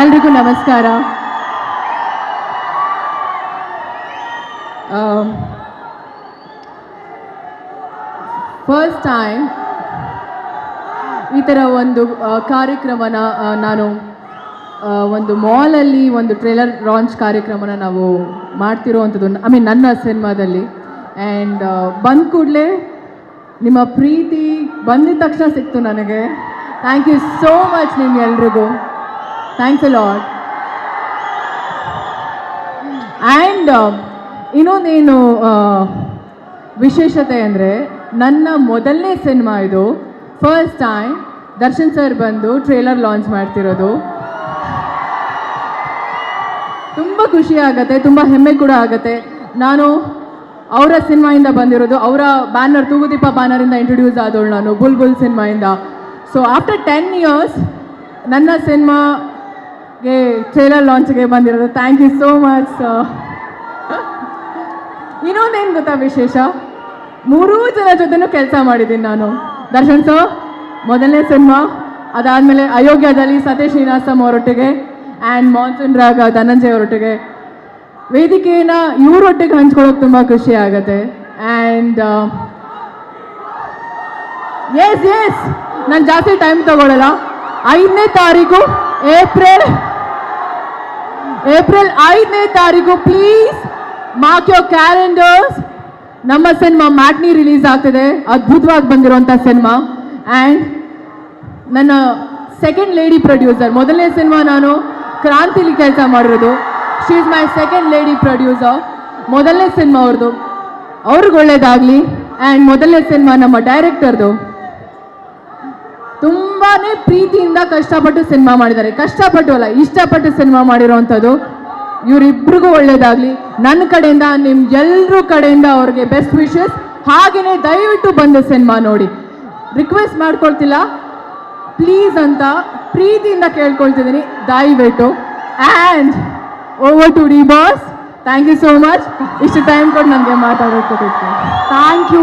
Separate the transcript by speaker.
Speaker 1: ಎಲ್ರಿಗೂ ನಮಸ್ಕಾರ. First time ಈ ಥರ ಒಂದು ಕಾರ್ಯಕ್ರಮನ ನಾನು ಒಂದು ಮಾಲಲ್ಲಿ ಒಂದು ಟ್ರೇಲರ್ ಲಾಂಚ್ ಕಾರ್ಯಕ್ರಮನ ನಾವು ಮಾಡ್ತಿರೋವಂಥದ್ದು ಐ ಮೀನ್ ನನ್ನ ಸಿನಿಮಾದಲ್ಲಿ ಆ್ಯಂಡ್ ಬಂದ ಕೂಡಲೇ ನಿಮ್ಮ ಪ್ರೀತಿ ಬಂದಿದ ತಕ್ಷಣ ಸಿಕ್ತು ನನಗೆ. ಥ್ಯಾಂಕ್ ಯು ಸೋ ಮಚ್ ನಿಮ್ಗೆಲ್ರಿಗೂ ಥ್ಯಾಂಕ್ಸ್ ಅ ಲಾಟ್ ಆ್ಯಂಡ್ ಇನ್ನೊಂದೇನು ವಿಶೇಷತೆ ಅಂದರೆ ನನ್ನ ಮೊದಲನೇ ಸಿನಿಮಾ ಇದು. ಫಸ್ಟ್ ಟೈಮ್ ದರ್ಶನ್ ಸರ್ ಬಂದು ಟ್ರೇಲರ್ ಲಾಂಚ್ ಮಾಡ್ತಿರೋದು. ತುಂಬ ಖುಷಿ ಆಗುತ್ತೆ, ತುಂಬ ಹೆಮ್ಮೆ ಕೂಡ ಆಗುತ್ತೆ. ನಾನು ಅವರ ಸಿನಿಮಾಯಿಂದ ಬಂದಿರೋದು, ಅವರ ಬ್ಯಾನರ್ ತೂಗುದೀಪ ಬ್ಯಾನರಿಂದ ಇಂಟ್ರೊಡ್ಯೂಸ್ ಆದವಳು ನಾನು ಬುಲ್ ಬುಲ್ ಸಿನಿಮಾಯಿಂದ. ಸೊ ಆಫ್ಟರ್ ಟೆನ್ ಇಯರ್ಸ್ ನನ್ನ ಸಿನಿಮಾಗೆ ಟ್ರೇಲರ್ ಲಾಂಚ್ಗೆ ಬಂದಿರೋದು. ಥ್ಯಾಂಕ್ ಯು ಸೋ ಮಚ್ ಇನ್ನೊಂದೇನು ಗೊತ್ತಾ ವಿಶೇಷ? ಮೂರೂ ಜನ ಜೊತೆನೂ ಕೆಲಸ ಮಾಡಿದ್ದೀನಿ ನಾನು. ದರ್ಶನ್ ಸರ್ ಮೊದಲನೇ ಸಿನಿಮಾ ಅದಾದಮೇಲೆ ಅಯೋಗ್ಯದಲ್ಲಿ ಸತೀಶ್ ಶ್ರೀನಿವಾಸಂ ಅವರೊಟ್ಟಿಗೆ ಆ್ಯಂಡ್ ಮಾನ್ಸೂನ್ ರಾಗ ಧನಂಜಯ್ ಅವರೊಟ್ಟಿಗೆ. ವೇದಿಕೆನ ಇವರೊಟ್ಟಿಗೆ ಹಂಚ್ಕೊಳ್ಳೋಕೆ ತುಂಬ ಖುಷಿ ಆಗುತ್ತೆ. ಆ್ಯಂಡ್ ಎಸ್ ಎಸ್ ನಾನು ಜಾಸ್ತಿ ಟೈಮ್ ತಗೊಳ್ಳಲ್ಲ ಐದನೇ ತಾರೀಕು ಏಪ್ರಿಲ್ ಏಪ್ರಿಲ್ ಐದನೇ ತಾರೀಕು ಪ್ಲೀಸ್ ಮಾಕ್ ಯೋರ್ ಕ್ಯಾಲೆಂಡರ್ಸ್ ನಮ್ಮ ಸಿನಿಮಾ ಮ್ಯಾಟ್ನಿ ರಿಲೀಸ್ ಆಗ್ತಿದೆ. ಅದ್ಭುತವಾಗಿ ಬಂದಿರುವಂಥ ಸಿನಿಮಾ ಆ್ಯಂಡ್ ನನ್ನ ಸೆಕೆಂಡ್ ಲೇಡಿ ಪ್ರೊಡ್ಯೂಸರ್ ಮೊದಲನೇ ಸಿನಿಮಾ ನಾನು ಕ್ರಾಂತಿಲಿ ಕೆಲಸ ಮಾಡಿರೋದು. She is my second lady producer ಮೊದಲನೇ ಸಿನಿಮಾ ಅವ್ರದ್ದು ಅವ್ರಿಗೆ ಒಳ್ಳೇದಾಗಲಿ. ಆ್ಯಂಡ್ ಮೊದಲನೇ ಸಿನಿಮಾ ನಮ್ಮ ಡೈರೆಕ್ಟರ್ದು ತುಂಬಾ ಪ್ರೀತಿಯಿಂದ ಕಷ್ಟಪಟ್ಟು ಸಿನಿಮಾ ಮಾಡಿದ್ದಾರೆ. ಕಷ್ಟಪಟ್ಟು ಅಲ್ಲ ಇಷ್ಟಪಟ್ಟು ಸಿನಿಮಾ ಮಾಡಿರೋವಂಥದ್ದು ಇವರಿಬ್ರಿಗೂ ಒಳ್ಳೇದಾಗಲಿ. ನನ್ನ ಕಡೆಯಿಂದ ನಿಮ್ಮ ಎಲ್ಲರೂ ಕಡೆಯಿಂದ ಅವ್ರಿಗೆ ಬೆಸ್ಟ್ ವಿಶಸ್ ಹಾಗೆಯೇ ದಯವಿಟ್ಟು ಬಂದು ಸಿನಿಮಾ ನೋಡಿ. ರಿಕ್ವೆಸ್ಟ್ ಮಾಡ್ಕೊಳ್ತಿಲ್ಲ. ಪ್ಲೀಸ್ ಅಂತ ಪ್ರೀತಿಯಿಂದ ಕೇಳ್ಕೊಳ್ತಿದ್ದೀನಿ. ದಯವಿಟ್ಟು. And over to D boss thank you so much ಇಷ್ಟು ಟೈಮ್ ಕೊಟ್ಟು ನನಗೆ ಮಾತಾಡೋಕ್ಕೆ ಥ್ಯಾಂಕ್ ಯು